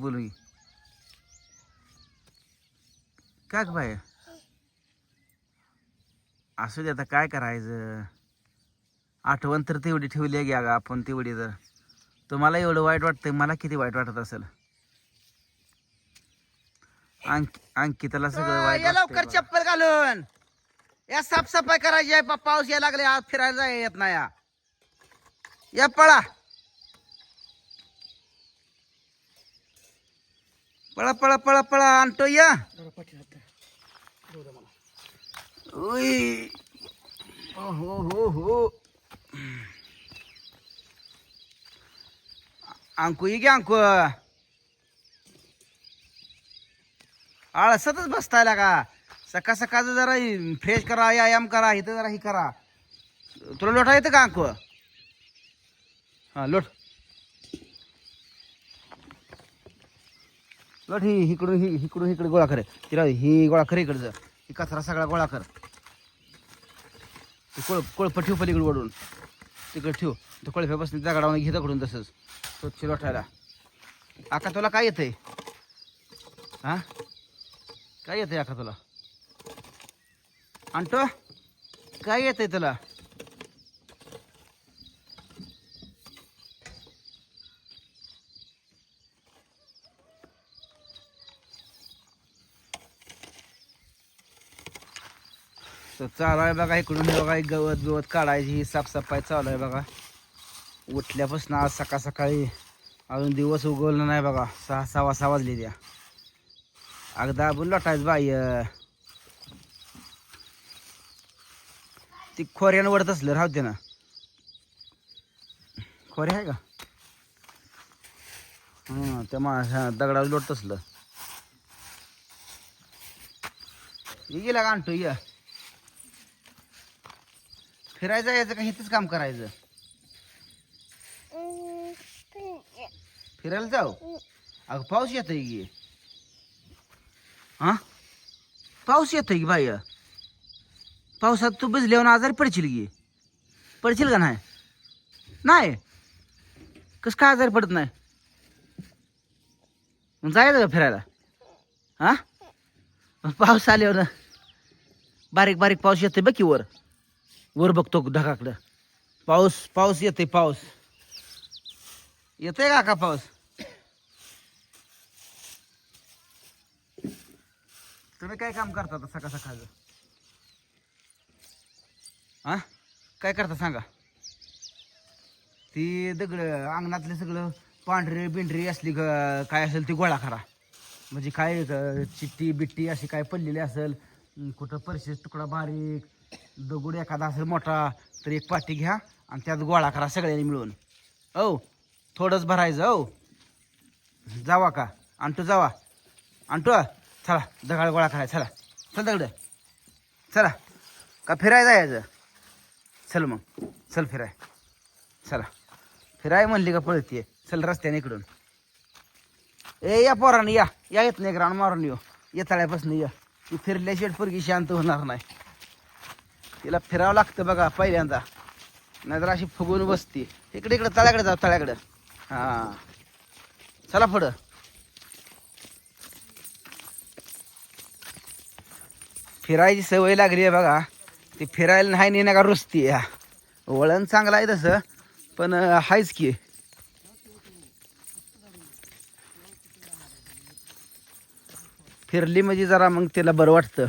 बोलू की. का ग बाय असू दे आता काय करायचं आठवण तर तेवढी ठेवली आहे गा आपण तेवढी तर तुम्हाला एवढं वाईट वाटतंय मला किती वाईट वाटत असेल अंक अंकिताला सगळं वाईट या लवकर वाटतंय बघा. चप्पल घालून या साफसफाई करायची आहे पा- पाऊस यायला लागले आज फिरायला जाय येत नाही या. या पळा पळा पळा पळा पळा आणतो या. ओ हो हो हो. अंकू ये गे अंकू. आळसतच बसताय का? सकाळ सकाळचं जरा फ्रेश करा व्यायाम करा इथं जरा ही करा. तुला लोटा येतं का अंकू? हा लोट. लट ही इकडून ही इकडून इकडे गोळा कर. तिला ही गोळा कर इकडचं. ही कचरा सगळा गोळा कर. कोळ कोळप ठेव पलीकडे वडून तिकडे ठेव. तो कोळप्या बसली दगडावर घे दकडून तसंच. स्वच्छ लोटायला. आका तुला काय येतंय? हा? काय येतंय आका तुला? आणतो काय येतंय तुला? चालू आहे बघा इकडून. बघा गवत गवत काढायची ही साफसफाई चालू आहे बघा. उठल्यापासून आज सकाळ सकाळी अजून दिवस उगवलं नाही बघा. सहा सहा सहा वाजले त्या अगदा आपण लोटायच बाय ती खोऱ्यानं वडत असलं राहते ना. खोरे आहे का? हां त्या मा दगडावर लोटत असलं. गेला का आणतो या. फिरायचं यायचं का? हेच काम करायचं. फिरायला जाऊ? अगं पाऊस येतोय की. हा? पाऊस येतोय की बाय पावसात तू भिजल्यावर आजारी पडशील की. पडशील का नाही? नाही. कस काय आजारी पडत नाही? मग जायचं का फिरायला? हा? पाऊस आल्यावर ना बारीक बारीक पाऊस येतोय बघ की वर. वर बघतो ढगाकडं. पाऊस पाऊस येतोय पाऊस. येतोय का का पाऊस? तुम्ही काय काम करता आता सकाळ सकाळचं? हा काय करता सांगा? ती दगड अंगणातले सगळं पांढरे बिंढरी असली काय असेल ती गोळा करा. म्हणजे काय चिट्टी बिट्टी अशी काय पडलेली असेल कुठं परशीस तुकडा बारीक दगड एखादा असेल मोठा तर एक पाटी घ्या आणि त्यात गोळा करा सगळ्यांनी मिळून. औ थोडंच भरायचं हो जावा का? आणतो जावा. आणतो चला दगड गोळा करायचा चला. चल दगड. चला. का फिरायला जायचं? चल मग. चल फिराय. चला. फिराय म्हणली का पळतीये? चल रस्त्याने इकडून. ए या पोरानं या. या येत नाही ग्राउंड मारून येऊ. येताळ्यापासून या. ती फिरल्याशिवाय पोरगी शांत होणार नाही. तिला फिरावं लागतं बघा पहिल्यांदा. नाहीतर अशी फुगून बसते. इकडे इकडे तळ्याकडे जा तळ्याकडे. हा. चला पुढं. फिरायची सवय लागली आहे बघा. ती फिरायला नाही नेण्या का रुसती ह्या वळण चांगलं आहे तसं पण आहेच हायच की. फिरली म्हणजे जरा मग तिला बरं वाटतं.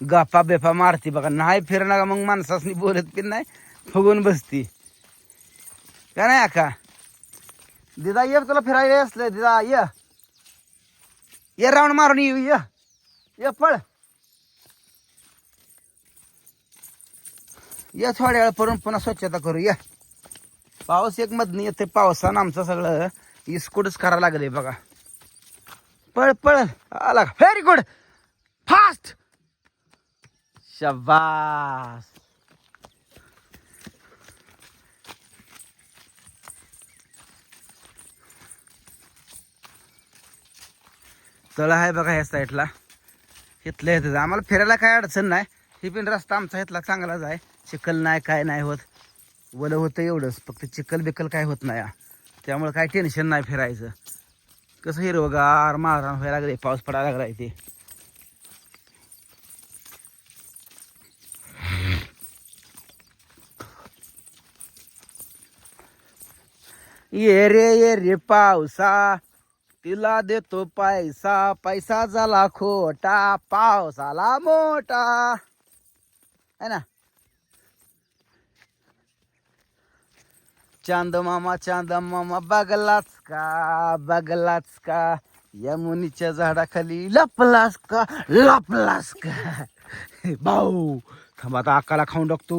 गफा बेफा मारती बघा. नाही फिरणार का मग माणसासनी बोलत पण नाही? फुगून बसती. का नाही अक्का दिदा ये तुला फिरायला असलं दिदा ये. ये राऊंड मारून येऊ ये. ये पळ. या थोड्या वेळ पडून पुन्हा स्वच्छता करू या. पाऊस एक मधनी येते पावसानं आमचं सगळं इस्कूटच करायला लागले बघा. पळ पळ. आला व्हेरी गुड फास्ट शबास तळ आहे बघा ह्या साईडला इथलं येतं आम्हाला फिरायला काय अडचण नाही. ही पण रस्ता आमचा इथला चांगलाच आहे. चिखल नाही काय नाही होत. वलं होतं एवढंच. फक्त चिखल बिकल काय होत नाही. त्यामुळे काय टेन्शन नाही फिरायचं. कसं हिरवगार मारहाण व्हायला लागले पाऊस पडायला लागला ते ये रे ये रे पावसा. तिला देतो पैसा. पैसा झाला खोटा पावसाला मोठा. है ना? चांद मामा चांद मामा बगलाच का बगलाच का. यमुनीच्या झाडाखाली लपलास का? लपलास का? भाऊ थांबा आता अक्काला खाऊन टाकतो.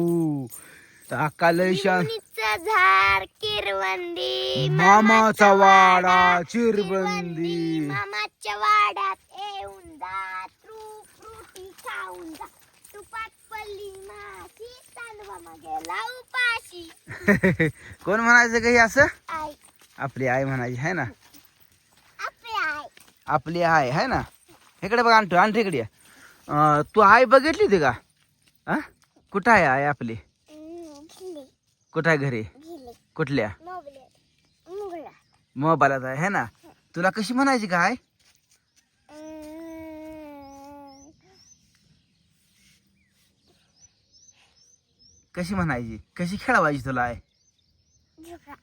तर अक्का लय शान लिंबूचं झाड किरवंदी मामाचा वाडा चिरबंदी मामाच्या वाड्यात येऊन जा तू खाऊन जा. तुपात पल्ली माशी कोण म्हणायचं काही असं? आई. आपली आई म्हणायची है ना? आपली आई. आपली आई है ना? इकडे बघ आणतो आणतो इकडे तू आई बघितली होती का? हा कुठं आहे आई आपली? कुठं आहे घरी? कुठल्या? मोबाईलात आहे है ना? तुला कशी म्हणायची काय? कशी म्हणायची? कशी खेळवायची तुला आहे? झुका.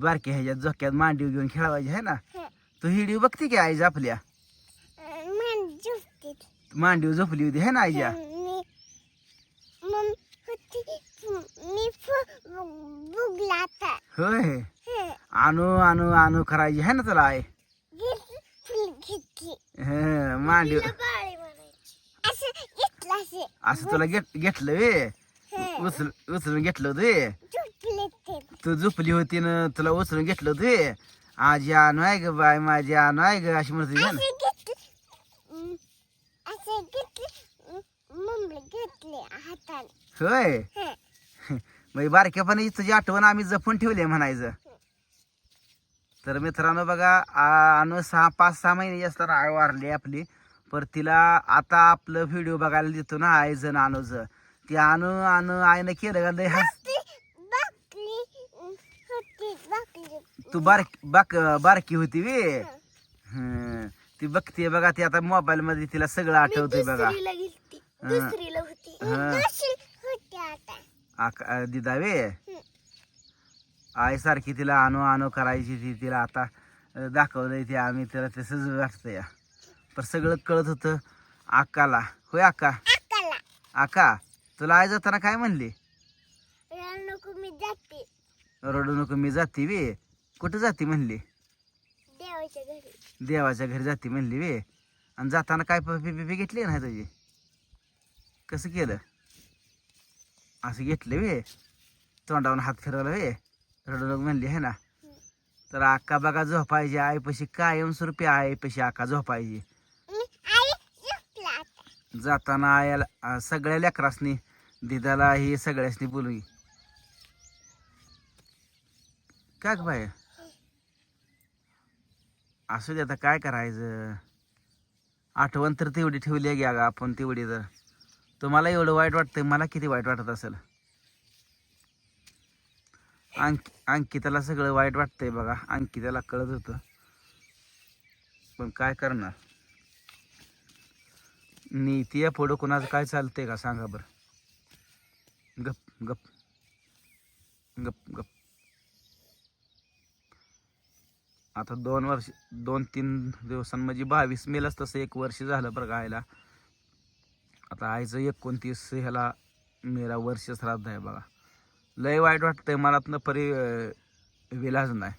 बारक्या ह्याच्यात झोक्यात मांडीव घेऊन खेळवायची है ना. तू हिडीव बघते की आईज आपल्या मांडीव झोपली होती है ना आईच्या मी मम होती मी बुगला होय. हं. आणू आणू आणू करायची है ना तुला हं, बाळी म्हणायची. असं तुला घेत घेतलं वे. उचल उचलून घेतलं होतं ते. झोपली होती ना तुला उचलून घेतलं होतं आजी आणू आहे ग बाय माझी आणू आहे ग अशी म्हणते है ना. होय. म्हणजे बारक्यापणी तुझी आठवण आम्ही जपून ठेवली म्हणायचं. तर मित्रांनो बघा अनु सहा पाच सहा महिने असताना आय वारली आपली. पर तिला आता आपलं व्हिडिओ बघायला देतो ना आईचं ना अनुचं ती अनु अनु आईनं केलं का लय ती बारक बाक बारकी होती वे? हं. ती बघते बघा ती आता मोबाईल मध्ये तिला सगळं आठवतंय बघा दुसरीला गेलती हं. दुसरीला होती हं. दुसरी होती आता आका आई सारखी तिला आणू आणू करायची ती तिला आता दाखवलंय ते आम्ही तिला ते सज वाटतं या पण सगळं कळत होतं अक्काला होय अक्का अक्काला अक्का तुला आई जाताना काय म्हणली? रडू नको मी जाते. रडू नको मी जाते वे. कुठं जाते म्हणली? देवाच्या घरी. देवाच्या घरी जाते म्हणली वे. आणि जाताना काय पपी पिपी घेतली ना तुझी? कसं केलं? असं घेतलं वे तोंडावून हात फिरवला वे रडू म्हणली आहे ना? तर अक्का बघा झोपायची आईपाशी कायमस्वरूपी आईपाशी अक्का झोपायची. जाताना आयाला सगळ्या लेकरासनी दिदाला ही सगळ्यासनी बोलू का ग बाय असू दे आता काय करायचं? आठवण तर तेवढी ठेवली आहे गा आपण तेवढी तर. तुम्हाला एवढं वाईट वाटतं मला किती वाईट वाटत असेल? अंक अंकिताला सगळं वाईट वाटतंय बघा. अंकिताला कळत होतं. पण काय करणार? नीती या पुढं कोणाचं काय चालतंय का सांगा बरं? गप गप. गप गप. आता दोन वर्ष दोन तीन दिवसांमध्ये बावीस मेलाच तसं एक वर्ष झालं बरं गायला. आता आईचं एकोणतीस ह्याला मेरा वर्ष श्राद्ध आहे बघा. लय वाईट वाटतंय मनातनं परी विलाज नाही.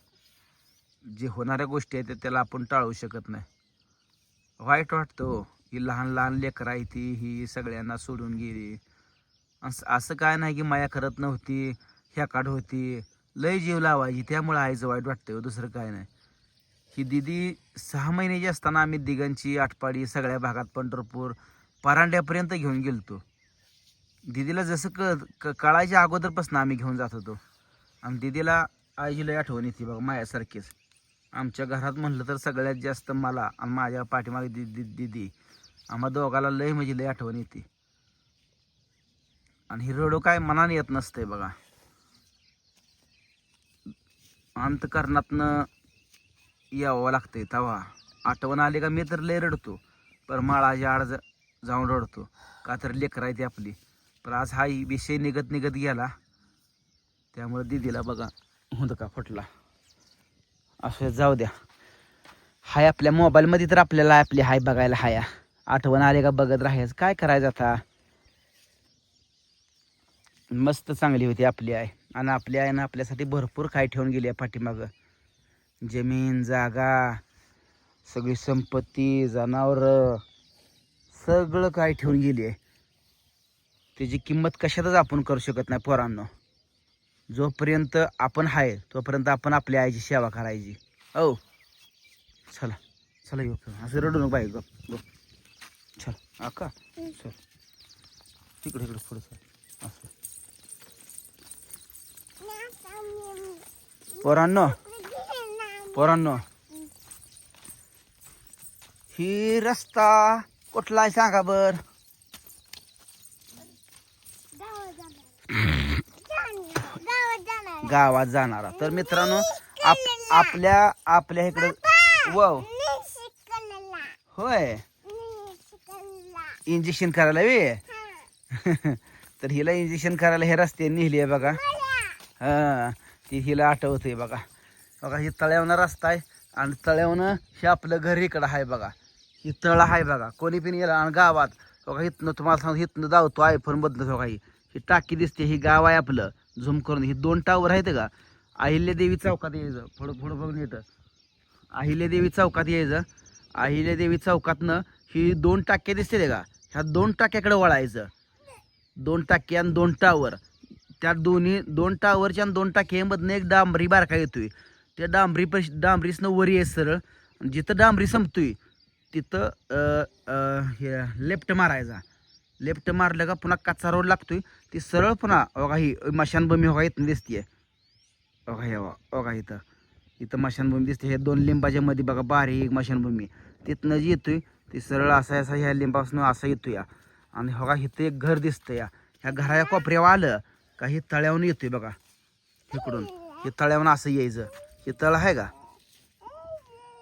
जे होणाऱ्या गोष्टी आहेत त्याला आपण टाळू शकत नाही. वाईट वाटतं हो, ही लहान लहान लेकरं आहे ती ही सगळ्यांना सोडून गेली. असं असं काय नाही की माया करत नव्हती ह्याकाड होती. लय जीव लावायची त्यामुळं आईचं वाईट वाटतंय हो, दुसरं काय नाही. ही दिदी सहा महिन्याची असताना आम्ही दिगंची आटपाडी सगळ्या भागात पंढरपूर परांड्यापर्यंत घेऊन गेलतो. दिदीला जसं क क- कळायच्या अगोदरपासून आम्ही घेऊन जात होतो. आणि दिदीला आईची लय आठवण येते बघा माझ्यासारखीच. आमच्या घरात म्हणलं तर सगळ्यात जास्त मला आणि माझ्या पाठीमागे दिदी दिदी आम्हा दोघाला लय म्हणजे लय आठवण येते. आणि ही रडू काय मनाने येत नसते बघा. अंतकरणातनं यावं लागतंय तवा. आठवण आली का मी तर लय रडतो. पर माळाच्या आड जाऊन रडतो. का तर लेकर आहे ती आपली. पण आज हा विषय निघत निघत गेला. त्यामुळे दिदीला बघा हुंदका फुटला. असं जाऊ द्या. हाय आपल्या मोबाईलमध्ये तर आपल्याला आपली हाय बघायला हाया. आठवण आले का बघत राहायचं. काय करायचं आता? मस्त चांगली होती आपली आई. आणि आपली आईनं आपल्यासाठी भरपूर काय ठेवून गेली आहे पाठीमागं. जमीन जागा सगळी संपत्ती जनावरं सगळं काय ठेवून गेली आहे. त्याची किंमत कशातच आपण करू शकत नाही पोरांनो. जोपर्यंत आपण आहे तोपर्यंत आपण आपल्या आईची सेवा करायची. हो चला चला येऊ असं रडू नको बाई गप गप. चल आका. चल. तिकडे इकडे पुढे चल. असं. पोरांनो पोरांनो. ही रस्ता कुठला आहे सांगा बर. गावात जाणारा. तर मित्रांनो आप आपल्या आपल्या इकडं वाव. होय. इंजेक्शन करायला वे? तर हिला इंजेक्शन करायला हे रस्ते नेहली आहे बघा. हा ती हिला आठवते बघा. बघा ही तळ्यावनं रस्ता आहे आणि तळ्यावनं हे आपलं घर इकडं आहे बघा. ही तळ आहे बघा कोणी पण गेला आणि गावात बघा इथनं तुम्हाला सांगतो इथनं जावतो आयफोन बदलत बघा ही. ही टाकी दिसते ही गाव आहे आपलं. झूम करून ही दोन टावर आहेत का? अहिल्यादेवी चौकात यायचं. फुडं फुडं बघून येतं. अहिल्यादेवी चौकात यायचं. अहिल्यादेवी चौकातनं ही दोन टाक्या दिसते का? ह्या दोन टाक्याकडे वळायचं. दोन टाके आणि दोन टावर त्या दोन्ही दोन टावरच्या आणि दोन टाक्यामधनं एक डांबरी बारका येतोय. त्या डांबरी पश डांबरीसनं वरी आहे सरळ. जिथं डांबरी संपतोय तिथं हे लेफ्ट मारायचा. लेफ्ट मारलं का पुन्हा कच्चा रोड लागतोय. ती सरळ पुन्हा बघा ही मशानभूमी बघा इथं दिसते बघा हे बघा इथं. इथं मशानभूमी दिसते. हे दोन लिंबाच्या मध्ये बघा बारीक मशानभूमी. तिथनं जी येतोय ती सरळ असा असा ह्या लिंबापासून असं येतोय या आणि बघा इथं एक घर दिसतं या ह्या घराच्या कोपऱ्यावर आलं का हे तळ्यावून येतोय बघा. इकडून. हे तळ्यावून असं यायचं. हे तळ आहे का?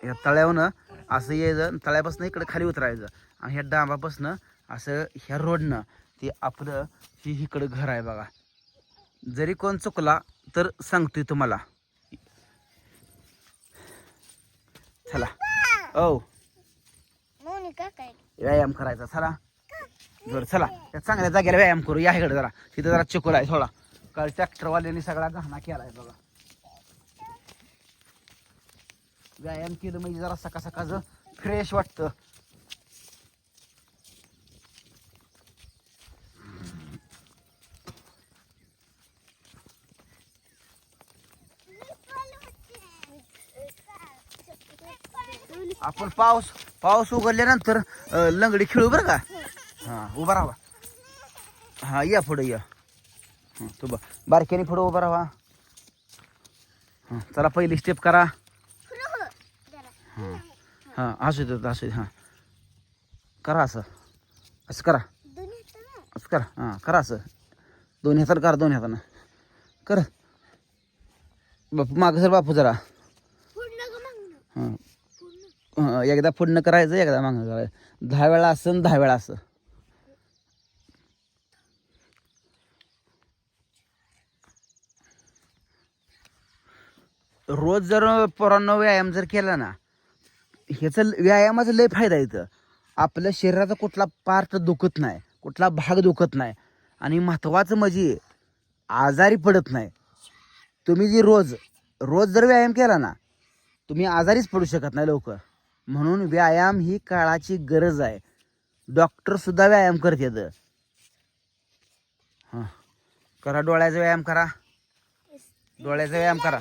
या तळ्यावनं असं यायचं तळ्यापासून इकडे खाली उतरायचं. आणि ह्या डांबापासून असं ह्या रोडनं ते आपलं हे इकडं घर आहे बघा. जरी कोण चुकला तर सांगतोय तुम्हाला. चला. ओ व्यायाम करायचा चला. बरं चला. या चांगल्या जागेला व्यायाम करू. या इकडे जरा. तिथं जरा चिकोल आहे थोडा काल ट्रॅक्टरवाल्यांनी सगळा गहना केलाय बघा. व्यायाम केलं म्हणजे जरा सकाळ सकाळचं फ्रेश वाटतं. आपण पाऊस पाऊस उघडल्यानंतर लंगडी खेळू बरं का? हा उभा राहा हा या पुढे या. तू बारक्याने पुढं उभा राहा. चला पहिली स्टेप करा. हां. हां असू देत असू दे हां. करा असं. असं करा. असं करा. हां करा असं. दोन्ही हातानं करा दोन्ही हातानं. कर. बापू मागं सर बापू जरा. हां. एकदा पुढणं करायचं एकदा मागं करायचं. दहा वेळा असं दहा वेळा असं. रोज जर पोरांनो व्यायाम जर केला ना ह्याचं व्यायामाचा लय फायदा इथं. आपल्या शरीराचा कुठला पार्ट दुखत नाही कुठला भाग दुखत नाही आणि महत्त्वाचं म्हणजे आजारी पडत नाही. तुम्ही जी रोज रोज जर व्यायाम केला ना तुम्ही आजारीच पडू शकत नाही लवकर. म्हणून व्यायाम ही काळाची गरज आहे. डॉक्टर सुद्धा व्यायाम करतात हां. करा डोळ्याचा व्यायाम करा. डोळ्याचा व्यायाम करा.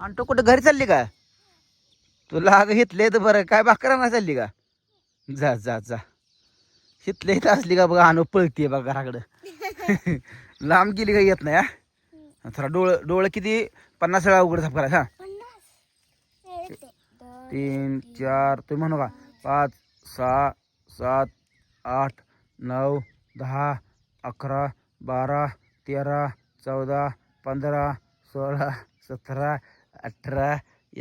आणि तो कुठं घरी चालली का? तुला अगं हितले तर बरं. काय बाकरा नाही चालली का? जा जा जा. हितले इथं असली का बघा आणू पळतीये बघा घराकडं. लांब गेली का येत नाही हा? थोडा डोळ डोळं किती? पन्नास वेळा उघड झाप करायचा हा? तीन चार तुम्ही म्हणू का? पाच सहा सात आठ नऊ दहा अकरा बारा तेरा चौदा पंधरा सोळा सतरा अठरा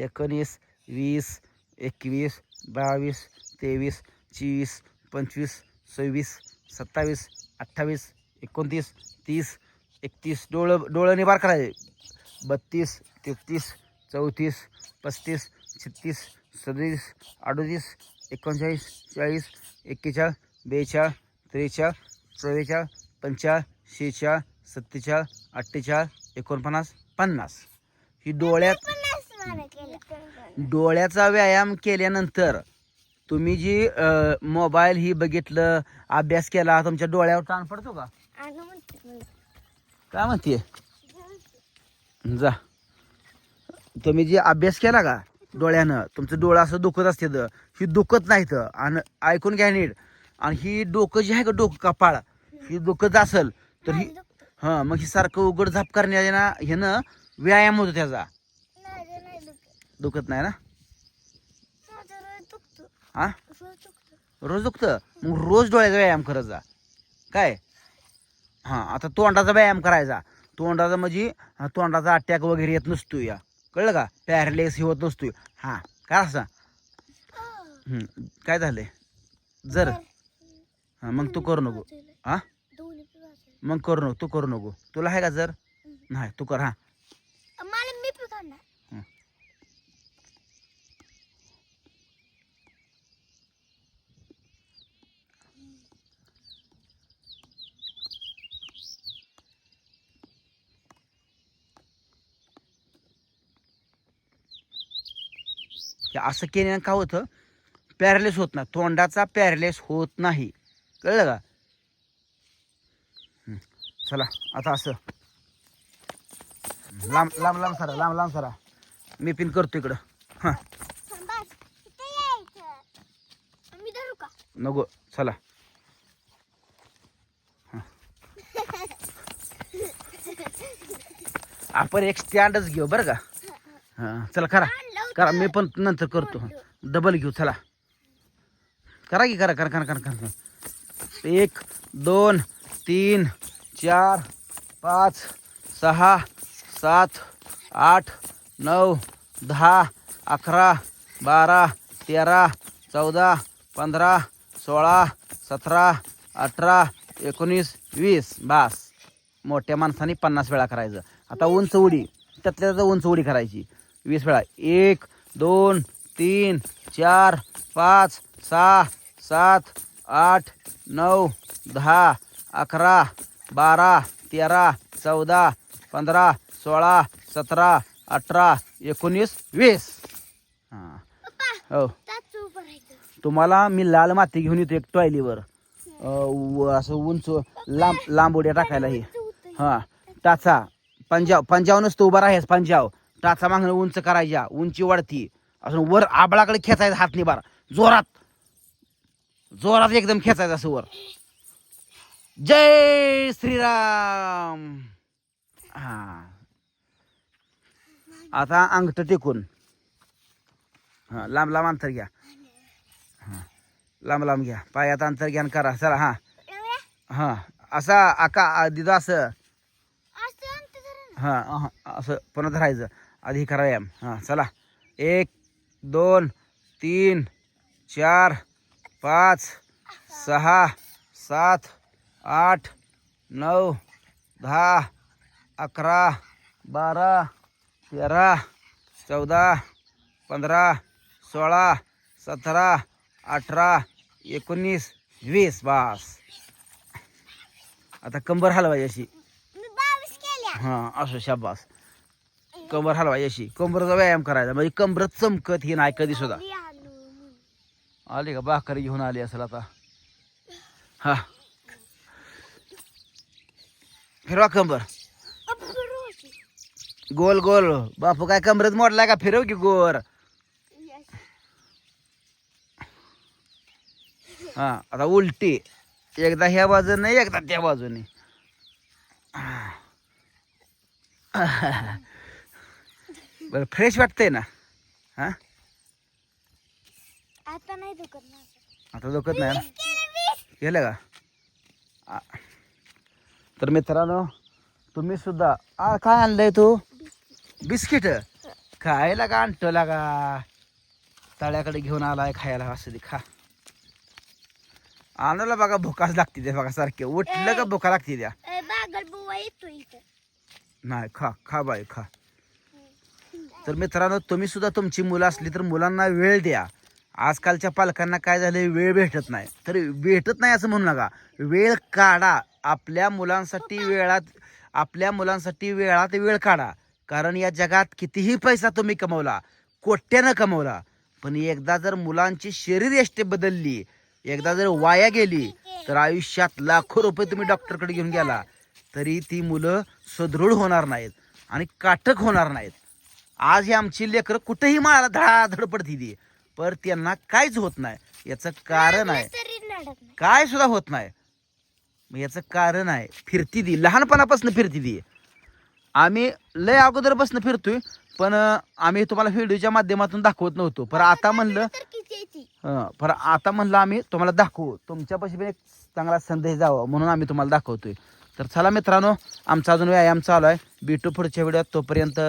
एकोणीस वीस एकवीस बावीस तेवीस चोवीस पंचवीस सव्वीस सत्तावीस अठ्ठावीस एकोणतीस तीस एकतीस. डोळं डोळं निबार करायचे बत्तीस तेहतीस चौतीस पस्तीस छत्तीस सदतीस अडतीस एकोणचाळीस चाळीस एक्केचाळ बेचाळ त्रेचाळीस चव्वेचाळ पंचाळ शेचाळ सत्तेचाळ अठ्ठेचाळ एकोणपन्नास पन्नास. ही डोळ्यात डोळ्याचा व्यायाम केल्यानंतर तुम्ही जी मोबाईल ही बघितलं अभ्यास केला तुमच्या डोळ्यावर ताण पडतो का. काय म्हणते? जा. तुम्ही जे अभ्यास केला का डोळ्यानं तुमचं डोळं असं दुखत असते ही दुखत नाही तर आणि ऐकून घ्या नीट. आणि ही डोकं जे आहे का डोकं कपाळ ही दुखत असेल तर ही हां मग ही सारखं उघड झाप करण्याने ना ह्यानं व्यायाम होतो त्याचा. दुखत. नाही ना. हा? रोज दुखतं. रोज दुखतं? मग रोज डोळ्याचा व्यायाम करत जा. काय? हां आता तोंडाचा व्यायाम करायचा. तोंडाचा म्हणजे हा, तोंडाचा अटॅक वगैरे येत नसतो या कळलं का? पॅरलेस होत नसतोय. हां काय असा? हं, काय झालंय? जर. हां मग तू करू नको. हां. मग करू नको. तू करू नको. तुला आहे का जर? नाही तू कर. हां मला मी पण करणार हे असं केल्यानं काय होतं? पॅरलेस होत नाही. तोंडाचा पॅरलेस होत नाही. कळलं का? चला आता असं. लांब लांब लांब सरा लांब लांब सरा. मी पिन करतो इकडं. हां. का? नको चला. आपण एक स्टँडच घेऊ बरं का? हां चला करा करा मी पण नंतर करतो. डबल घेऊ चला. करा की करा करा करा करा करा. एक दोन तीन चार पाच सहा सात आठ नऊ दहा अकरा बारा तेरा चौदा पंधरा सोळा सतरा अठरा एकोणीस वीस. बास. मोठ्या माणसाने पन्नास वेळा करायचं. आता उंच उडी. त्यातल्या त्यात उंच उडी करायची. वीस वेळा एक दोन तीन चार पाच सहा सात आठ नऊ दहा अकरा बारा तेरा चौदा पंधरा सोळा सतरा अठरा एकोणीस वीस. हां. हो. तुम्हाला मी लाल माती घेऊन येतो एक टॉयलीवर. असं उंच लांब लांब उड्या टाकायला हे. हा. टाचा. पंजाव पंजाव नसतो उभा राहायच पंजाव. टाचा मागणं उंच करायच्या उंची वाढती असं वर आबळाकडे खेचायचा हात निबार जोरात. जोरात एकदम खेचायचं असं वर. जय श्रीराम. हा. आता अंगठ टेकून. हा लांब लांब अंतर घ्या. हा लांब लांब घ्या. पायात अंतर घ्या आणि करा. चला हा. हा असा आका दिदा असं. हां असं पुन्हा धरायचं. आधी करा व्यायाम. हां चला. एक दोन तीन चार पाच सहा सात आठ नऊ दहा अकरा बारा तेरा चौदा पंधरा सोळा सतरा अठरा एकोणीस वीस बास. आता कंबर हलवायची अशी. हा असं शाबास. कंबर हलवायची अशी. कंबरचा व्यायाम करायचा. म्हणजे कंबर चमकत ही नाही कधी सुद्धा आलो. का? भाकरी घेऊन आली असेल आता. हा. फिरवा कंबर. गोल गोल. बापू काय कमरत मोडलाय का? फिरव की गोर. हा आता उलटी. एकदा ह्या बाजूने एकदा त्या बाजूने. बर फ्रेश वाटतंय ना? हा? आता नाही दुखत माझं. आता दुखत नाही ना. गेलं का? आ. तर मित्रांनो तुम्ही सुद्धा आ काय आणलंय तू? बिस्किट. काय लागा आणतो लागा तळ्याकडे घेऊन आलाय खायला असं दे खा. आणायला बघा भुकाच लागते त्या बघा सारखे. उठलं का भुका लागते त्या? नाही खा खा बाई खा. तर मित्रांनो तुम्ही सुद्धा तुमची मुलं असली तर मुलांना वेळ द्या. आजकालच्या पालकांना काय झालंय? वेळ भेटत नाही. तर भेटत नाही असं म्हणू नका. वेळ काढा. आपल्या मुलांसाठी वेळात आपल्या मुलांसाठी वेळात वेळ काढा. कारण या जगात कितीही पैसा तुम्ही कमवला कोट्यानं कमवला पण एकदा जर मुलांची शरीरयष्टी बदलली एकदा जर वाया गेली तर आयुष्यात लाखो रुपये तुम्ही डॉक्टरकडे घेऊन गेला तरी ती मुलं सुदृढ होणार नाहीत आणि काटक होणार नाहीत. आज ही आमची लेकरं कुठेही माळाला धडाधड पडती ती. पर त्यांना काहीच होत नाही. याचं कारण आहे. काय सुद्धा होत नाही. मग याचं कारण आहे. फिरती दी लहानपणापासून फिरती दी आम्ही लय अगोदरपासून फिरतोय पण आम्ही तुम्हाला व्हिडिओच्या माध्यमातून दाखवत नव्हतो. पण आता म्हणलं पण आता म्हणलं आम्ही तुम्हाला दाखवू. तुमच्यापाशी पण एक चांगला संदेश जावा म्हणून आम्ही तुम्हाला दाखवतोय. तर चला मित्रांनो आमचा अजून व्यायाम चालू आहे. भेटू पुढच्या व्हिडिओत. तोपर्यंत